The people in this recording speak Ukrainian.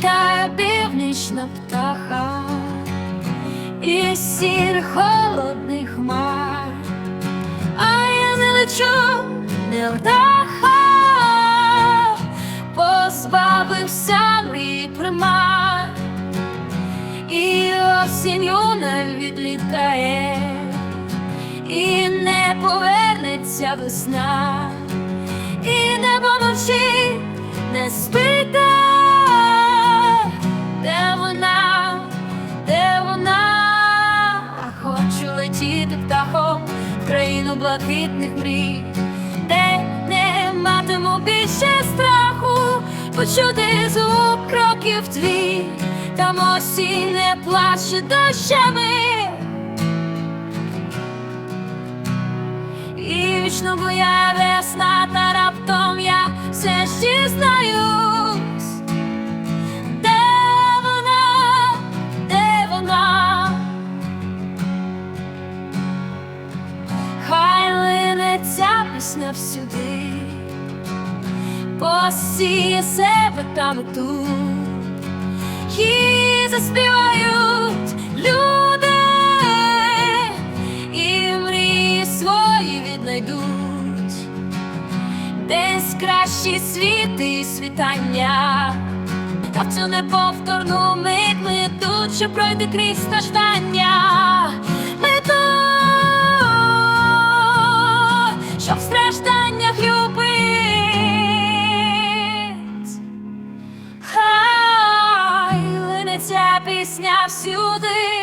літає північна птаха із сірих холодних хмар, а я не лечу, не вдаха, позбавився мрій примар, і осінню не відлітає, і не повернеться весна, і небо мовчить, країну блакитних мрій, де не матиму більше страху, почути звук кроків твій, там осінь не плаче дощами. І вічно боя весна, та раптом я все ж дізнаюсь, ця пісня всюди, посіє себе там і тут, і заспівають люди. І мрії свої віднайдуть, десь кращі світи і світання, та в цю неповторну мить ми тут, що пройде крізь страждання. Пісня всюди,